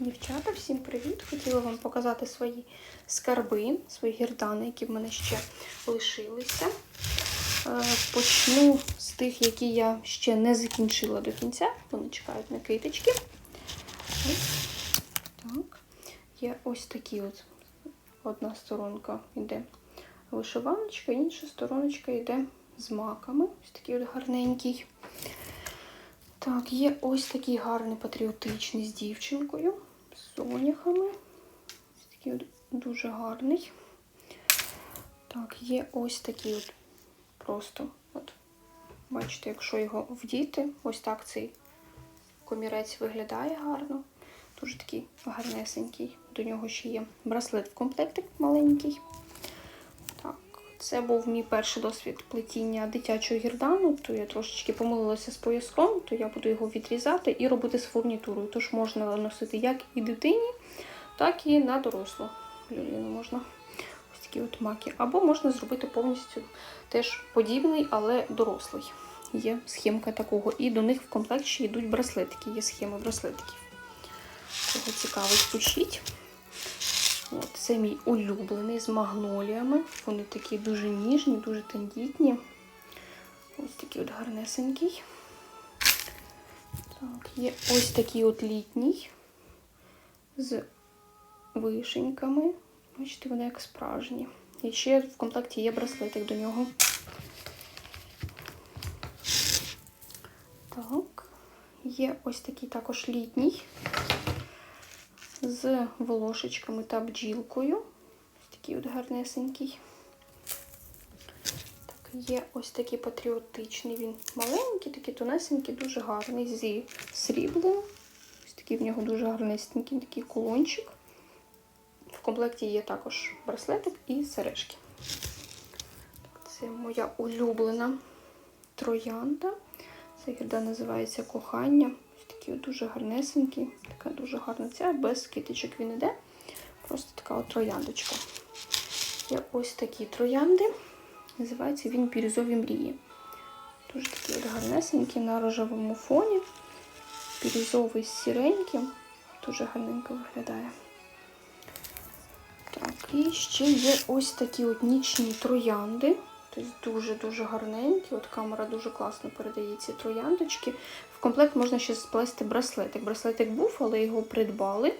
Дівчата, всім привіт! Хотіла вам показати свої скарби, свої гірдани, які в мене ще лишилися. Е, Почну з тих, які я ще не закінчила до кінця. Вони чекають на китички. Так. Є ось такі от. Одна сторонка йде вишиваночка, інша стороночка йде з маками. Ось такий от гарненький. Так, є ось такий гарний патріотичний з дівчинкою, соняхами. Такий от дуже гарний. Так, є ось такий от просто, от, бачите, якщо його вдіти, ось так цей комірець виглядає гарно. Дуже такий гарнесенький. До нього ще є браслет в комплекті маленький. Це був мій перший досвід плетіння дитячого гірдану, то я трошечки помилилася з пояском, то я буду його відрізати і робити з фурнітурою. Тож можна носити як і дитині, так і на дорослу людину можна. Ось такі от маки. Або можна зробити повністю теж подібний, але дорослий. Є схемка такого. І до них в комплект ще йдуть браслетики. Є схеми браслетиків. Кого цікавить, пишіть. Це мій улюблений з магноліями. Вони такі дуже ніжні, дуже тендітні. Ось такий от гарнесенький. Так, є ось такий от літній з вишеньками. Бачите, вони як справжні. І ще в комплекті є браслетик до нього. Так, є ось такий також літній з волошечками та бджілкою. Ось такий от гарнесенький. Так, є ось такий патріотичний. Він маленький, такий тонесенький, дуже гарний, зі сріблом. Ось такий в нього дуже гарнесенький такий кулончик. В комплекті є також браслетик і сережки. Це моя улюблена троянда. Ця гірда називається кохання. Такий дуже гарнесенький, така дуже гарна ця, без китичок він іде. Просто така от трояндочка. Є ось такі троянди. Називається він Бірюзові мрії. Дуже такий от гарнесенький на рожевому фоні. Бірюзовий з сіреньким. Дуже гарненько виглядає. Так, і ще є ось такі от нічні троянди. Тобто дуже-дуже гарненькі. От камера дуже класно передає ці трояндочки. В комплект можна ще сплести браслетик. Браслетик був, але його придбали,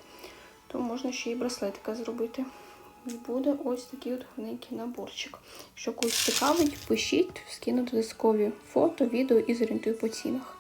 то можна ще і браслетика зробити. І буде ось такий от гарненький наборчик. Якщо когось цікавить, пишіть, скину додаткові фото, відео і зорієнтую по цінах.